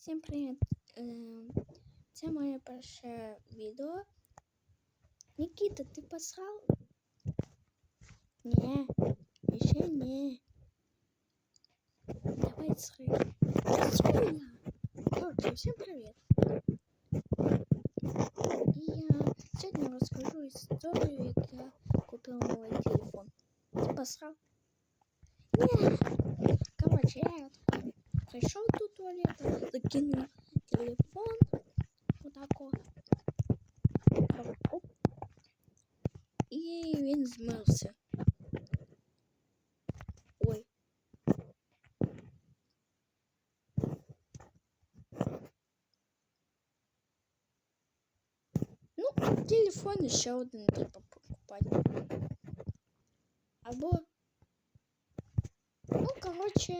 Всім привіт! Е, Це моє перше відео. Нікіта, ти посрав? Ні, ще ні. Давай сри. Сри я. Короче, всім привіт. І я сьогодні розкажу історію, як я купив новий телефон. Ти посрав? Ні. Прийшов до туалета, закинув телефон. Отако. Оп. І він змився. Ой. Ну, телефон ще один треба покупати. Або. Ну, короче,